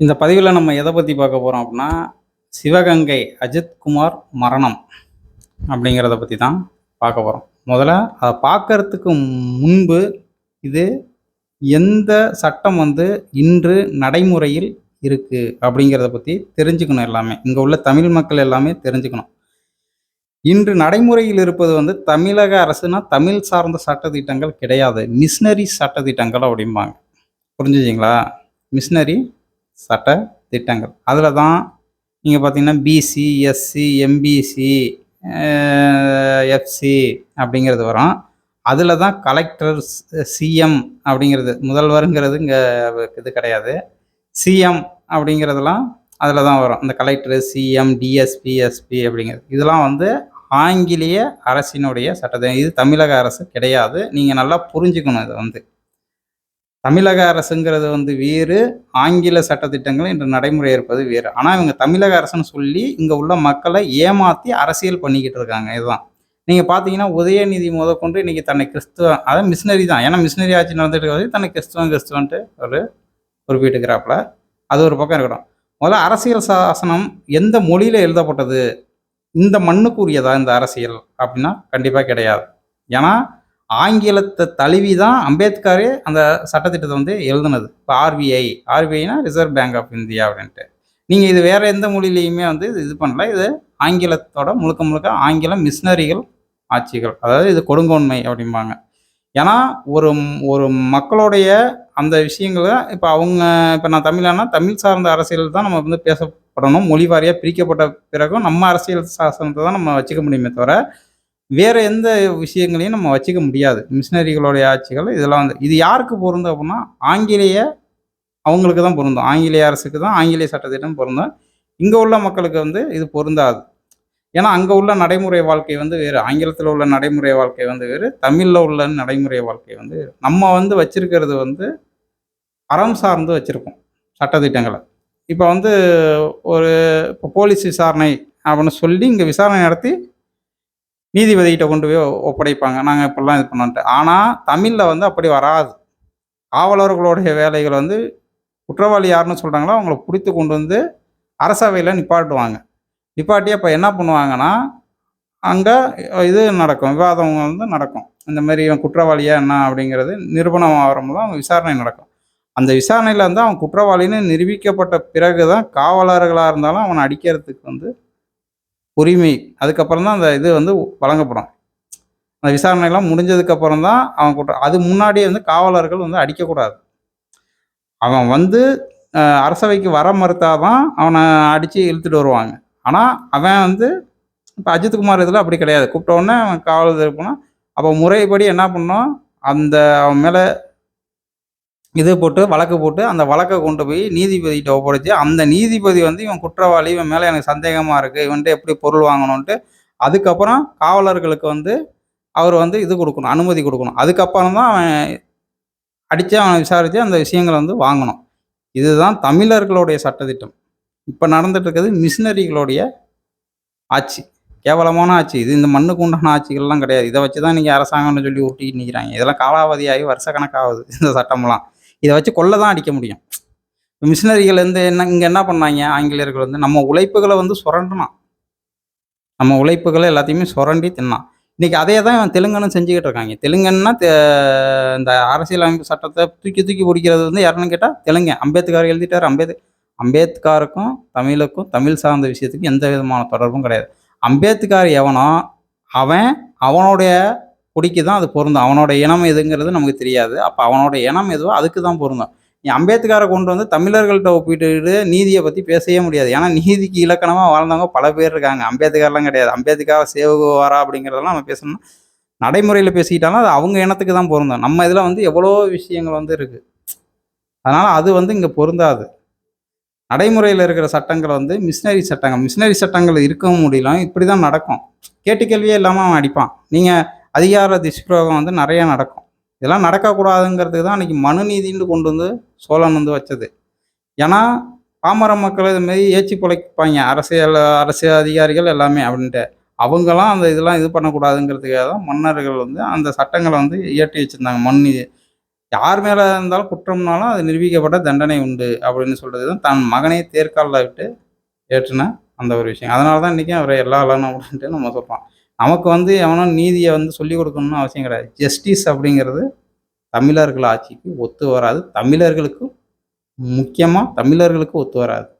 இந்த பதிவில் நம்ம எதை பற்றி பார்க்க போகிறோம் அப்படின்னா சிவகங்கை அஜித்குமார் மரணம் அப்படிங்கிறத பற்றி தான் பார்க்க போகிறோம் முதல்ல அதை பார்க்கறதுக்கு முன்பு இது எந்த சட்டம் வந்து இன்று நடைமுறையில் இருக்குது அப்படிங்கிறத பற்றி தெரிஞ்சுக்கணும் எல்லாமே. இங்கே உள்ள தமிழ் மக்கள் எல்லாமே தெரிஞ்சுக்கணும். இன்று நடைமுறையில் இருப்பது வந்து தமிழக அரசுனா தமிழ் சார்ந்த சட்டத்திட்டங்கள் கிடையாது. மிஷினரி சட்டத்திட்டங்கள் அப்படிம்பாங்க. புரிஞ்சுச்சிங்களா மிஷினரி சட்ட திட்டங்கள். அதில் தான் நீங்கள் பார்த்தீங்கன்னா பிசி எஸ்சி எம்பிசி எஃப்சி அப்படிங்கிறது வரும். அதில் தான் கலெக்டர் சிஎம் அப்படிங்கிறது முதல்வருங்கிறது இங்கே இது கிடையாது. சிஎம் அப்படிங்கிறதெல்லாம் அதில் தான் வரும். இந்த கலெக்டர் சிஎம் டிஎஸ்பி எஸ்பி அப்படிங்கிறது. இதெல்லாம் வந்து ஆங்கிலேய அரசினுடைய சட்டத்தை இது தமிழக அரசு கிடையாது. நீங்கள் நல்லா புரிஞ்சுக்கணும் இதை வந்து. தமிழக அரசுங்கிறது வந்து வேறு ஆங்கில சட்டத்திட்டங்கள் இன்று நடைமுறை இருப்பது வேறு. ஆனால் இவங்க தமிழக அரசுன்னு சொல்லி இங்கே உள்ள மக்களை ஏமாற்றி அரசியல் பண்ணிக்கிட்டு இருக்காங்க. இதுதான். நீங்கள் பார்த்தீங்கன்னா உதயநிதி முதற்கொண்டு இன்றைக்கி தன்னை கிறிஸ்துவ அதான் மிஷினரி தான். ஏன்னா மிஷினரி ஆட்சி நடந்துட்டு இருக்கிறது தன்னை கிறிஸ்துவன் கிறிஸ்துவன்ட்டு ஒரு குறிப்பிட்டுக்கிறாப்புல. அது ஒரு பக்கம் இருக்கட்டும். முதல்ல அரசியல் சாசனம் எந்த மொழியில் எழுதப்பட்டது? இந்த மண்ணுக்குரியதா இந்த அரசியல்? அப்படின்னா கண்டிப்பாக கிடையாது. ஏன்னா ஆங்கிலத்தை தழுவி தான் அம்பேத்கரே அந்த சட்டத்திட்டத்தை வந்து எழுதுனது. இப்போ ஆர்பிஐ ஆர்பிஐனா ரிசர்வ் பேங்க் ஆஃப் இந்தியா அப்படின்ட்டு. நீங்கள் இது வேறு எந்த மொழியிலையுமே வந்து இது இது பண்ணல. இது ஆங்கிலத்தோட முழுக்க முழுக்க ஆங்கிலம் மிஷினரிகள் ஆட்சிகள். அதாவது இது கொடுங்கோன்மை அப்படிம்பாங்க. ஏன்னா ஒரு ஒரு மக்களுடைய அந்த விஷயங்களை இப்போ அவங்க இப்போ நான் தமிழானா தமிழ் சார்ந்த அரசியல் தான் நம்ம வந்து பேசப்படணும். மொழி வாரியாக பிரிக்கப்பட்ட பிறகும் நம்ம அரசியல் சாசனத்தை தான் நம்ம வச்சுக்க முடியுமே தவிர வேறு எந்த விஷயங்களையும் நம்ம வச்சுக்க முடியாது. மிஷினரிகளுடைய ஆட்சிகள் இதெல்லாம் வந்து இது யாருக்கு பொருந்தும் அப்படின்னா ஆங்கிலேய அவங்களுக்கு தான் பொருந்தும். ஆங்கிலேய அரசுக்கு தான் ஆங்கிலேய சட்டத்திட்டம் பொருந்தும். இங்கே உள்ள மக்களுக்கு வந்து இது பொருந்தாது. ஏன்னா அங்கே உள்ள நடைமுறை வாழ்க்கை வந்து வேறு. ஆங்கிலத்தில் உள்ள நடைமுறை வாழ்க்கை வந்து வேறு. தமிழில் உள்ள நடைமுறை வாழ்க்கை வந்து வேறு. நம்ம வந்து வச்சிருக்கிறது வந்து அறம் சார்ந்து வச்சுருக்கோம் சட்டத்திட்டங்களை. இப்போ வந்து ஒரு இப்போ போலீஸ் விசாரணை அப்படின்னு சொல்லி இங்கே விசாரணை நடத்தி நீதிபதிகிட்ட கொண்டு போய் ஒப்படைப்பாங்க. நாங்கள் இப்படிலாம் இது பண்ணோன்ட்டு. ஆனால் தமிழில் வந்து அப்படி வராது. காவலர்களுடைய வேலைகள் வந்து குற்றவாளி யாருன்னு சொல்கிறாங்களோ அவங்கள பிடித்து கொண்டு வந்து அரசவையில் நிப்பாட்டுவாங்க. நிப்பாட்டி அப்போ என்ன பண்ணுவாங்கன்னா அங்கே இது நடக்கும். விவாதம் வந்து நடக்கும். இந்த மாதிரி இவன் குற்றவாளியா என்ன அப்படிங்கிறது நிரூபணம் ஆகிறோம்ல அவங்க விசாரணை நடக்கும். அந்த விசாரணையில் வந்து அவன் குற்றவாளின்னு நிரூபிக்கப்பட்ட பிறகு தான் காவலர்களாக இருந்தாலும் அவனை அடிக்கிறதுக்கு வந்து உரிமை அதுக்கப்புறம் தான் அந்த இது வந்து வழங்கப்படும். அந்த விசாரணைலாம் முடிஞ்சதுக்கப்புறம் தான் அவன் குற்றம் அது முன்னாடியே வந்து காவலர்கள் வந்து அடிக்கக்கூடாது. அவன் வந்து அரசவைக்கு வர மறுத்தாதான் அவனை அடித்து இழுத்துட்டு வருவாங்க. ஆனால் அவன் வந்து இப்போ அஜித்குமார் இதில் அப்படி கிடையாது. கூப்பிட்ட உடனே அவன் காவலர் போனால் அப்போ முறைப்படி என்ன பண்ணோம் அந்த அவன் மேலே இது போட்டு வழக்கு போட்டு அந்த வழக்கை கொண்டு போய் நீதிபதிகிட்ட ஒப்படைச்சு அந்த நீதிபதி வந்து இவன் குற்றவாளி இவன் மேலே எனக்கு சந்தேகமாக இருக்குது இவன்ட்டு எப்படி பொருள் வாங்கணும்ன்ட்டு அதுக்கப்புறம் காவலர்களுக்கு வந்து அவர் வந்து இது கொடுக்கணும் அனுமதி கொடுக்கணும். அதுக்கப்புறம் தான் அவன் அடித்து அவனை விசாரித்து அந்த விஷயங்களை வந்து வாங்கணும். இதுதான் தமிழர்களுடைய சட்டத்திட்டம். இப்போ நடந்துட்டு இருக்கிறது மிஷினரிகளுடைய ஆட்சி. கேவலமான ஆட்சி. இது இந்த மண்ணுக்கு உண்டான ஆட்சிகள்லாம் கிடையாது. இதை வச்சு தான் நீங்கள் அரசாங்கம்னு சொல்லி ஊட்டி நிற்கிறாங்க இதெல்லாம் காலாவதியாகி வருஷக்கணக்காகுது இந்த சட்டமெல்லாம். இதை வச்சு கொள்ள தான் அடிக்க முடியும். மிஷினரிகள் வந்து என்ன இங்கே என்ன பண்ணாங்க? ஆங்கிலேயர்கள் வந்து நம்ம உழைப்புகளை வந்து சுரண்டணும் நம்ம உழைப்புகளை எல்லாத்தையுமே சுரண்டி தின்னான். இன்றைக்கி அதே தான் இவன் தெலுங்கனும் செஞ்சுக்கிட்டு இருக்காங்க. தெலுங்கன்னா இந்த அரசியலமைப்பு சட்டத்தை தூக்கி தூக்கி பிடிக்கிறது வந்து யாருன்னு கேட்டால் தெலுங்கு. அம்பேத்கர் எழுதிட்டார். அம்பேத் அம்பேத்கருக்கும் தமிழுக்கும் தமிழ் சார்ந்த விஷயத்துக்கும் எந்த விதமான தொடர்பும் கிடையாது. அம்பேத்கர் எவனோ அவன் அவனுடைய குடிக்கு தான் அது பொருந்தும். அவனோட இனம் எதுங்கிறது நமக்கு தெரியாது. அப்போ அவனோட இனம் எதுவோ அதுக்கு தான் பொருந்தும். நீ அம்பேத்கரை கொண்டு வந்து தமிழர்கள்ட்ட ஒப்பிட்டு நீதியை பற்றி பேசவே முடியாது. ஏன்னா நீதிக்கு இலக்கணமாக வாழ்ந்தவங்க பல பேர் இருக்காங்க. அம்பேத்கர்லாம் கிடையாது. அம்பேத்கர் சேவகுவாரா அப்படிங்கிறதெல்லாம் நம்ம பேசணும் நடைமுறையில் பேசிக்கிட்டாலும் அது அவங்க இனத்துக்கு தான் பொருந்தும். நம்ம இதில் வந்து எவ்வளோ விஷயங்கள் வந்து இருக்குது அதனால் அது வந்து இங்கே பொருந்தாது. நடைமுறையில் இருக்கிற சட்டங்கள் வந்து மிஷினரி சட்டங்கள். மிஷினரி சட்டங்கள் இருக்கவும் முடியல. இப்படி தான் நடக்கும். கேட்டு கேள்வியே இல்லாமல் அவன் அடிப்பான். நீங்கள் அதிகார துஷ்பிரயோகம் வந்து நிறைய நடக்கும். இதெல்லாம் நடக்கக்கூடாதுங்கிறதுக்கு தான் அன்றைக்கி மனு நீதின்னு கொண்டு வந்து சோழன் வந்து வச்சது. ஏன்னா பாமர மக்கள் இதுமாரி ஏச்சி பிழைப்பாங்க. அரசியல் அரசியல் அதிகாரிகள் எல்லாமே அப்படின்ட்டு. அவங்களாம் அந்த இதெல்லாம் இது பண்ணக்கூடாதுங்கிறதுக்காக தான் மன்னர்கள் வந்து அந்த சட்டங்களை வந்து இயற்றி வச்சுருந்தாங்க. மண் நீதி யார் மேலே இருந்தாலும் குற்றம்னாலும் அது நிரூபிக்கப்பட்ட தண்டனை உண்டு அப்படின்னு சொல்கிறது தான் தன் மகனை தேர்காலில் விட்டு ஏற்றுன அந்த ஒரு விஷயம். அதனால தான் இன்றைக்கி அவரை எல்லா இல்லைன்னு அப்படின்ட்டு நம்ம சொல்கிறோம் நமக்கு வந்து எவனும் நீதியை வந்து சொல்லிக் கொடுக்கணும்னு அவசியம் கிடையாது. ஜஸ்டிஸ் அப்படிங்கிறது தமிழர்கள் ஆட்சிக்கு ஒத்து வராது. தமிழர்களுக்கு முக்கியமாக தமிழர்களுக்கு ஒத்து வராது.